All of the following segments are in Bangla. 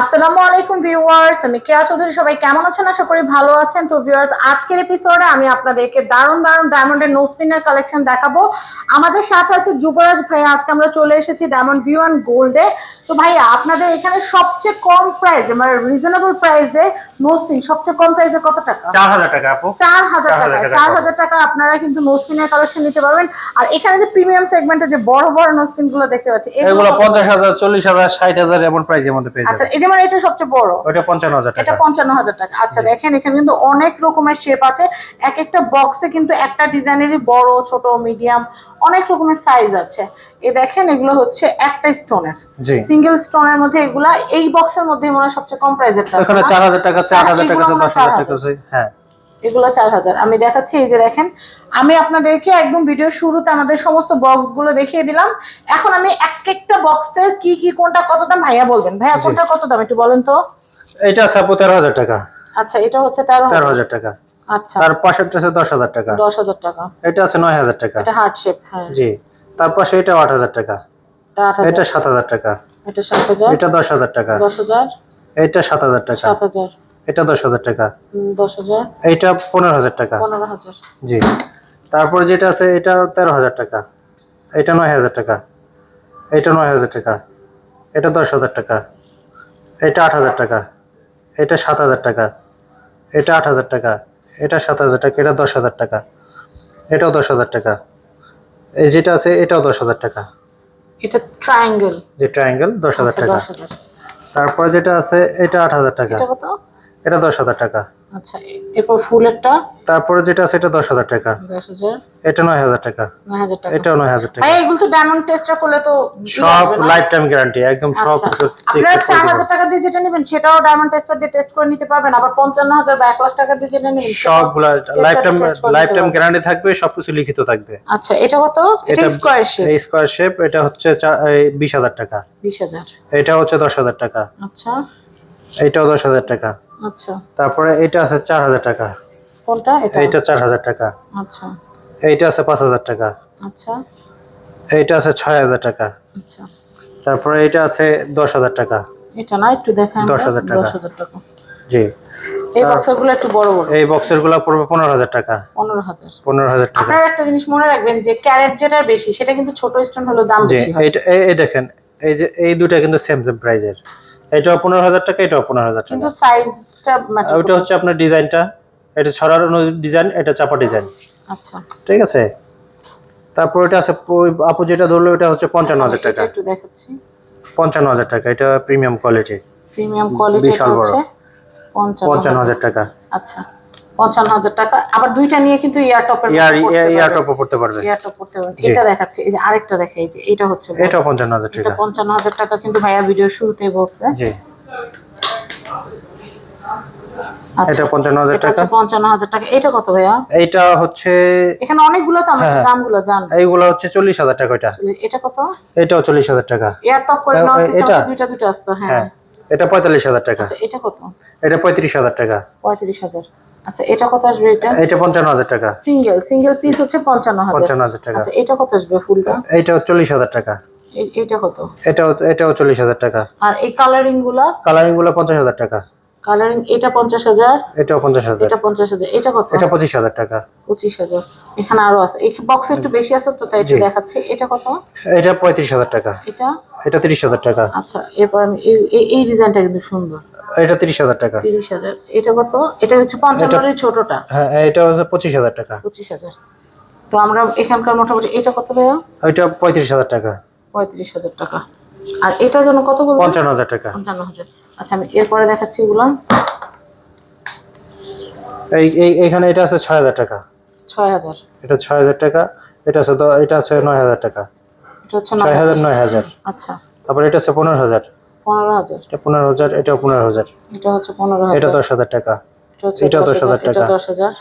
আসসালামু আলাইকুম ভিউয়ার্স, আমি কেয়া চৌধুরী, সবাই কেমন আছেন? আশা করি ভালো আছেন। তো ভিউয়ার্স, আজকের এপিসোডে আমি আপনাদেরকে দারুণ দারুণ ডায়মন্ডের নো স্পিনের কালেকশন দেখাবো। আমাদের সাথে আছে যুবরাজ ভাইয়া, আজকে আমরা চলে এসেছি ডায়মন্ড ভিউ অ্যান্ড গোল্ডে তো ভাইয়া, আপনাদের এখানে সবচেয়ে কম প্রাইসে মানে রিজনেবল প্রাইসে নো স্পিন সবচেয়ে কম প্রাইসে কত টাকা? চার হাজার টাকা আপু। চার হাজার 4,000 টাকা টাকা চার পাবো। হাজার টাকা আপনারা কিন্তু নোস্পিনের কালেকশন নিতে পারবেন। আর এখানে যে প্রিমিয়াম সেগমেন্টে যে বড় বড় নোস্পিনগুলো দেখতে পাচ্ছি এগুলো কত? পঞ্চাশ হাজার চল্লিশ হাজার ষাট হাজার এমন প্রাইজের মধ্যে পেয়ে আচ্ছা এই যেমন এটা সবচেয়ে বড়? ওইটা পঞ্চান্ন হাজার এটা টাকা। পঞ্চান্ন হাজার টাকা। আচ্ছা দেখেন এখানে কিন্তু অনেক রকমের শেপ আছে। এক একটা বক্সে কিন্তু একটা ডিজাইনেরই বড় ছোট মিডিয়াম অনেক রকমের সাইজ আছে। এ দেখেন এগুলো হচ্ছে একটা স্টোনের সিঙ্গেল স্টোনের মধ্যে এগুলা এই বক্সের মধ্যে মনে হয় সবচেয়ে কম প্রাইসের এখানে চার হাজার টাকা আছে আট হাজার টাকা আছে এগুলো দশ হাজার আমার টাকা আছে হ্যাঁ। এগুলো আমি দেখাচ্ছি এই যে দেখেন আমি আপনাদেরকে একদম ভিডিও শুরুতে আমাদের সমস্ত বক্সগুলো দেখিয়ে দিলাম। এখন আমি এক একটা বক্সের কি কি কোনটা কত দাম? ভাইয়া বলবেন। ভাইয়া কোনটা কত দাম একটু বলেন তো? এটা আছে টাকা। আচ্ছা এটা হচ্ছে তেরো তেরো হাজার টাকা। আচ্ছা তার পাশেরটা আছে দশ হাজার টাকা দশ হাজার টাকা এটা আছে নয় হাজার টাকা এটা হার্ট শেপ হ্যাঁ জি তার পাশে এটা আট হাজার টাকা এটা এটা সাত হাজার টাকা এটা সাত হাজার এটা দশ হাজার টাকা দশ হাজার এটা সাত হাজার টাকা সাত হাজার এটা দশ হাজার টাকা দশ হাজার এইটা পনেরো হাজার টাকা পনেরো হাজার জি তারপরে যেটা আছে এটা তেরো হাজার টাকা এটা নয় হাজার টাকা এটা নয় হাজার টাকা এটা দশ হাজার টাকা এটা আট হাজার টাকা এটা সাত হাজার টাকা এটা আট হাজার টাকা এটা সাত হাজার টাকা এটা দশ হাজার টাকা এটাও দশ হাজার টাকা। এই যেটা আছে এটাও দশ হাজার টাকা। এটা ট্রায়াঙ্গেল যে ট্রায়াঙ্গেল দশ হাজার টাকা। তারপর যেটা আছে এটা আট হাজার টাকা। এটা দশ হাজার টাকা। আচ্ছা এরপর ফুলেরটা? তারপরে যেটা আছে এটা দশ হাজার টাকা। দশ হাজার। এটা নয় হাজার টাকা। নয় হাজার টাকা। এটাও নয় হাজার টাকা। এগুলো তো ডায়মন্ড টেস্টটা করলে তো সব লাইফ টাইম গ্যারান্টি একদম সব আচ্ছা। আপনারা চার। হাজার টাকা দিয়ে যেটা নেবেন সেটাও ডায়মন্ড টেস্টার দিয়ে টেস্ট করে নিতে পারবেন। আবার পঞ্চান্ন হাজার বা এক লাখ টাকা দিয়ে যেটা নেবেন সবগুলা life time life time guarantee থাকবে সবকিছু লিখিত থাকবে। আচ্ছা এটা কত? এটা স্কোয়ার শেপ এই স্কোয়ার শেপ এটা হচ্ছে বিশ হাজার টাকা। বিশ হাজার। এটা হচ্ছে দশ হাজার টাকা। আচ্ছা। এটাও দশ হাজার টাকা। আচ্ছা। তারপরে এটা আছে চার হাজার টাকা। কোনটা? এটা? এইটা চার হাজার টাকা। আচ্ছা। এইটা আছে পাঁচ হাজার টাকা। আচ্ছা। এইটা আছে ছয় হাজার টাকা। আচ্ছা। তারপরে এটা আছে দশ হাজার টাকা। এটা না একটু দেখান দশ হাজার টাকা। দশ হাজার টাকা। জি। এই বক্সেরগুলো একটু বড় বড়। এই বক্সের পড়বে পনেরো হাজার টাকা। পনেরো হাজার। পনেরো হাজার টাকা। আপনারা একটা জিনিস মনে রাখবেন যে ক্যারেট যেটা বেশি সেটা কিন্তু ছোট স্টোন হলো দাম বেশি। হয় এই- এই দেখেন এই যে এই দুটা কিন্তু সেম সেম প্রাইজের এটাও পনেরো হাজার টাকা এটাও পনেরো হাজার টাকা। কিন্তু সাইজটা ওইটা হচ্ছে আপনার ডিজাইনটা এটা ছড়ানো ডিজাইন এটা চাপা ডিজাইন আচ্ছা। ঠিক আছে? তারপর এটা আছে আপু যেটা ধরলো এটা হচ্ছে পঞ্চান্ন হাজার আচ্ছা, টাকা। একটু দেখাচ্ছি। পঞ্চান্ন হাজার টাকা এটা প্রিমিয়াম কোয়ালিটি প্রিমিয়াম কোয়ালিটি বিশাল বড়। পঞ্চান্ন হাজার টাকা। আচ্ছা। পঞ্চান্ন হাজার টাকা। আবার দুইটা নিয়ে কিন্তু ইয়ার টপের ইয়ার টপও পারবে। ইয়ার টপ করতে পারবেন এটা দেখাচ্ছে এই যে আরেকটা দেখা এই যে এটা হচ্ছে। এটাও পঞ্চান্ন হাজার টাকা। পঞ্চান্ন হাজার টাকা কিন্তু ভাইয়া ভিডিও শুরুতেই বলছে। জি। আচ্ছা এটা পঞ্চান্ন হাজার টাকা। পঞ্চান্ন হাজার টাকা। এটা কত ভাইয়া? এইটা হচ্ছে এখানে অনেকগুলো তো আমরা হ্যাঁ। দামগুলো জান। এইগুলো হচ্ছে চল্লিশ হাজার টাকা এটা এটা কত? এটাও চল্লিশ হাজার টাকা। এয়ার টপ করে সিস্টেম এটা? দুইটা দুইটা আসতো হ্যাঁ। হ্যাঁ। এটা পঁয়তাল্লিশ হাজার টাকা। আচ্ছা এটা কত? এটা পঁয়ত্রিশ হাজার টাকা। পঁয়ত্রিশ হাজার। আচ্ছা এটা কত আসবে এটা? এটা পঞ্চান্ন হাজার টাকা। সিঙ্গেল সিঙ্গেল পিস হচ্ছে পঞ্চান্ন হাজার। পঞ্চান্ন হাজার টাকা। আচ্ছা এটা কত আসবে ফুলটা? এটা চল্লিশ হাজার টাকা। এটা কত? এটাও এটাও চল্লিশ হাজার টাকা। আর এই কালারিংগুলা কালারিংগুলো পঞ্চাশ হাজার টাকা। কালারিং এটা পঞ্চাশ হাজার? এটাও পঞ্চাশ হাজার। এটা পঞ্চাশ হাজার। এটা কত? এটা পঁচিশ হাজার টাকা। পঁচিশ হাজার। এখানে আরও আছে। এই বক্সে একটু বেশি আছে তো তাই একটু জি। দেখাচ্ছি। এটা কত? এটা পঁয়ত্রিশ হাজার টাকা। এটা? এটা তিরিশ হাজার টাকা। আচ্ছা এরপর আমি এই- এই- এই ডিজাইনটা কিন্তু সুন্দর। এটা তিরিশ হাজার টাকা। তিরিশ হাজার। এটা কত? এটা হচ্ছে পঞ্চান্নের ছোটটা। হ্যাঁ এটা হচ্ছে পঁচিশ হাজার টাকা। পঁচিশ হাজার। তো আমরা এখানকার মোটামুটি এটা কত ভাইয়া? পঁয়ত্রিশ হাজার টাকা। পঁয়ত্রিশ হাজার টাকা। আর এটার জন্য কত বলব পঞ্চান্ন হাজার টাকা। পঞ্চান্ন হাজার। আচ্ছা আমি এরপরে দেখাচ্ছি এগুলো। এই এই- এইখানে এটা আছে ছয় হাজার টাকা। ছয় হাজার। এটা ছয় হাজার টাকা। এটা আছে এটা আছে নয় হাজার টাকা। এটা হচ্ছে নয় ছয় হাজার। নয় হাজার। আচ্ছা। তারপর এটা আছে পনেরো হাজার। পনেরো হাজার এটা পনেরো হাজার এটাও পনেরো হাজার এটা হচ্ছে পনেরো এটা দশ হাজার টাকা এটা দশ হাজার টাকা। দশ হাজার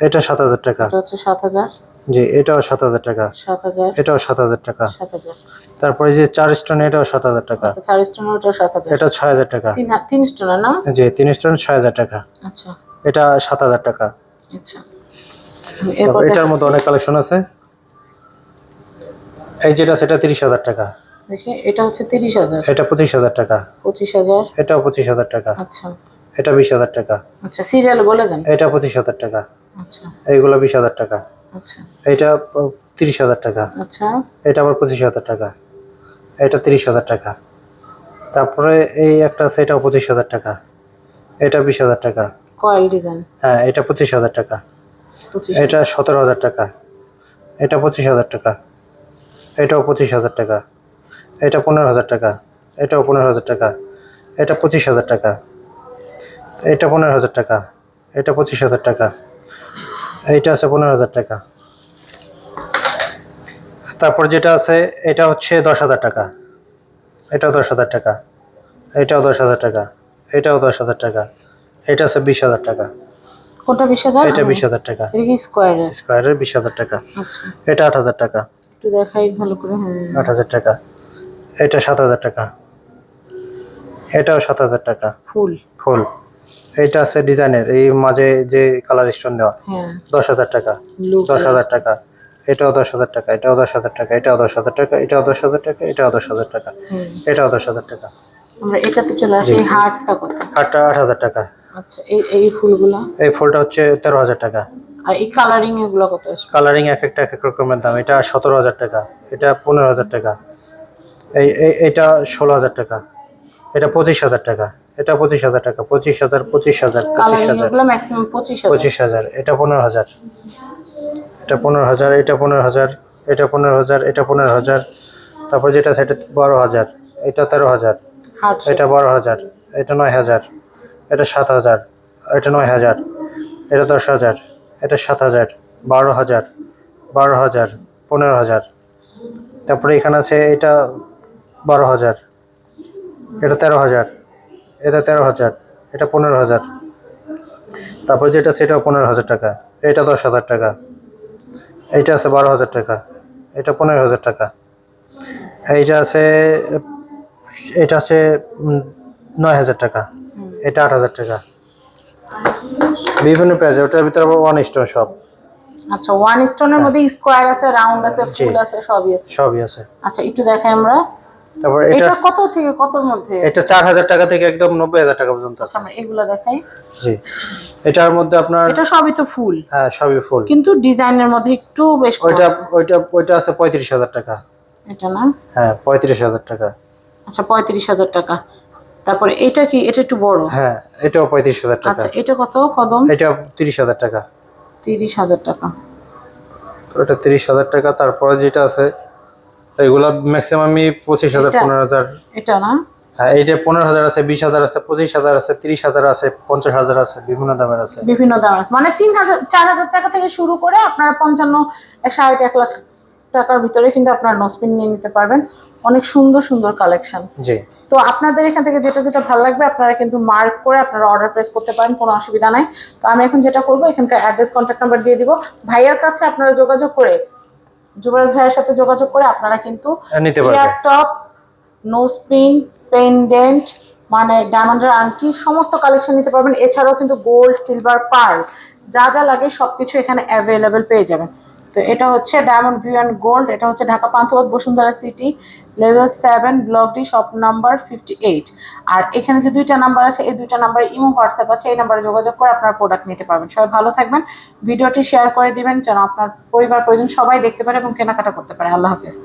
এটা সাত হাজার টাকা এটা হচ্ছে সাত হাজার জি এটাও সাত হাজার টাকা সাত হাজার এটাও সাত হাজার টাকা সাত হাজার তারপরে যে চার স্টোন এটাও সাত হাজার টাকা আচ্ছা চার স্টোনের ওটা সাত হাজার এটা ছয় হাজার টাকা তিন হা- তিন স্টোনের না জি তিন স্টোন ছয় হাজার টাকা আচ্ছা এটা সাত হাজার টাকা আচ্ছা এটার মধ্যে অনেক কালেকশন আছে এই যেটা সেটা তিরিশ হাজার টাকা দেখি এটা হচ্ছে তিরিশ হাজার এটা পঁচিশ হাজার টাকা পঁচিশ হাজার এটাও পঁচিশ হাজার টাকা আচ্ছা এটা বিশ হাজার টাকা আচ্ছা সিরিয়াল বলে যান এটা পঁচিশ হাজার টাকা আচ্ছা এইগুলো বিশ হাজার টাকা আচ্ছা এটা তিরিশ হাজার টাকা আচ্ছা এটা আবার পঁচিশ হাজার টাকা এটা তিরিশ হাজার টাকা তারপরে এই একটা আছে এটাও পঁচিশ হাজার টাকা এটা বিশ হাজার টাকা কয়েল ডিজাইন হ্যাঁ এটা পঁচিশ হাজার টাকা এটা সতেরো হাজার টাকা এটা পঁচিশ হাজার টাকা এটাও পঁচিশ হাজার টাকা এটা পনেরো হাজার টাকা এটাও পনেরো হাজার টাকা এটা পঁচিশ হাজার টাকা এটা পনেরো হাজার টাকা এটা পঁচিশ হাজার টাকা এইটা আছে পনেরো হাজার টাকা। তারপর যেটা আছে এটা হচ্ছে দশ হাজার টাকা এটাও দশ হাজার টাকা এটাও দশ হাজার টাকা এটাও দশ হাজার টাকা এটা আছে বিশ হাজার টাকা। কোনটা বিশ হাজার? এটা বিশ হাজার টাকা। স্কোয়ারের স্কোয়ারের বিশ হাজার টাকা। আচ্ছা। এটা আট হাজার টাকা। একটু দেখাই ভালো করে আট হাজার টাকা। এটা সাত হাজার টাকা। এটাও সাত হাজার টাকা। ফুল। ফুল। এটা আছে ডিজাইনের এই মাঝে যে কালার স্টোন দেওয়া। হ্যাঁ। দশ হাজার টাকা। দশ হাজার টাকা। এটাও দশ হাজার টাকা এটাও দশ হাজার টাকা এটাও দশ হাজার টাকা এটাও দশ হাজার টাকা এটাও দশ হাজার টাকা। এটাও দশ হাজার টাকা। আমরা এটাতে চলে আসি জি। হার্টটা কত? আটটা আট হাজার টাকা। আচ্ছা এই এই ফুলগুলা? এই ফুলটা হচ্ছে তেরো হাজার টাকা। আর এই কালারিং এগুলো কত কালারিং এক একটা এক এক রকমের দাম। এটা সতেরো হাজার টাকা এটা পনেরো হাজার টাকা। এই এটা ষোলো হাজার টাকা। এটা পঁচিশ হাজার টাকা। এটা পঁচিশ হাজার টাকা। পঁচিশ হাজার পঁচিশ হাজার পঁচিশ হাজার। পঁচিশ হাজার। এটা পনেরো হাজার। এটা পনেরো হাজার এটা পনেরো হাজার এটা পনেরো হাজার এটা পনেরো হাজার। তারপর যেটা সেটা বারো হাজার। এটা তেরো হাজার। এটা বারো হাজার। এটা নয় হাজার। এটা সাত হাজার। এটা নয় হাজার। এটা দশ হাজার। এটা সাত হাজার। বারো হাজার। বারো হাজার। পনেরো হাজার। তারপরে এখানে আছে এটা বারো হাজার। এটা তেরো হাজার। এটা তেরো হাজার। এটা পনেরো হাজার। তারপর যেটা সেটাও পনেরো হাজার টাকা। এটা দশ হাজার টাকা। এইটা আছে বারো হাজার টাকা। এটা পনেরো হাজার টাকা। এইটা আছে এটা আছে নয় হাজার টাকা। এটা আট হাজার টাকা। বিভিন্ন প্রাইস ওটার ভিতরে আবার ওয়ান স্টোন সব। আচ্ছা ওয়ান স্টোনের মধ্যে স্কোয়ার আছে রাউন্ড আছে ফুল আছে সবই আছে। সবই আছে। আচ্ছা একটু দেখাই আমরা। তারপর এটা কত থেকে কতর মধ্যে? এটা চার হাজার টাকা থেকে একদম নব্বই হাজার টাকা পর্যন্ত আছে। আমরা এগুলো দেখাই। জি। এটার মধ্যে আপনার এটা সবই তো ফুল। হ্যাঁ সবই ফুল। কিন্তু ডিজাইনের মধ্যে একটু বেশ ওইটা ওইটা ওইটা আছে পঁয়ত্রিশ হাজার টাকা। এটা না? হ্যাঁ পঁয়ত্রিশ হাজার টাকা। আচ্ছা পঁয়ত্রিশ হাজার টাকা। তারপরে এটা কি? এটা একটু বড়? হ্যাঁ এটাও পঁয়ত্রিশ হাজার টাকা। আচ্ছা এটা কত? কদম? এটা তিরিশ হাজার টাকা। তিরিশ হাজার টাকা। ওটা তিরিশ হাজার টাকা। তারপরে যেটা আছে এগুলা ম্যাক্সিমামই পঁচিশ হাজার? পনেরো হাজার। এটা না? হ্যাঁ এইটা পনেরো হাজার আছে বিশ হাজার আছে পঁচিশ হাজার আছে তিরিশ হাজার আছে পঞ্চাশ হাজার আছে বিভিন্ন দামের আছে। বিভিন্ন দাম আছে। মানে তিন হাজার চার হাজার টাকা থেকে শুরু করে আপনারা পঞ্চান্ন ষাট এক লাখ টাকার ভিতরে কিন্তু আপনারা নোসপিন নিয়ে নিতে পারবেন। অনেক সুন্দর সুন্দর কালেকশন জি। তো আপনাদের এখান থেকে যেটা যেটা ভালো লাগবে আপনারা কিন্তু মার্ক করে আপনারা অর্ডার প্লেস করতে পারেন কোনো অসুবিধা নাই। তো আমি এখন যেটা করব এখানকার অ্যাড্রেস কন্ট্যাক্ট নাম্বার দিয়ে দিব। ভাইয়ার কাছে আপনারা যোগাযোগ করে যুবরাজ ভাইয়ের সাথে যোগাযোগ করে আপনারা কিন্তু ল্যাপটপ নো নোসপিন পেন্ডেন্ট মানে ডায়মন্ডের আংটি সমস্ত কালেকশন নিতে পারবেন। এছাড়াও কিন্তু গোল্ড সিলভার পার্ল যা যা লাগে সবকিছু এখানে অ্যাভেলেবেল পেয়ে যাবেন। তো এটা হচ্ছে ডায়মন্ড ভিউ অ্যান্ড গোল্ড এটা হচ্ছে Dhaka Panthapath Bashundhara city level seven block D shop number fifty eight আর এখানে যে দুইটা নাম্বার আছে, এই দুইটা নাম্বার ইমো হোয়াটসঅ্যাপ আছে, এই নাম্বারে যোগাযোগ করে আপনার প্রোডাক্ট নিতে পারবেন। সবাই ভালো থাকবেন, ভিডিওটি শেয়ার করে দিবেন, যেন আপনার পরিবার প্রয়োজন সবাই দেখতে পারে এবং কেনাকাটা করতে পারে। আল্লাহ হাফেজ।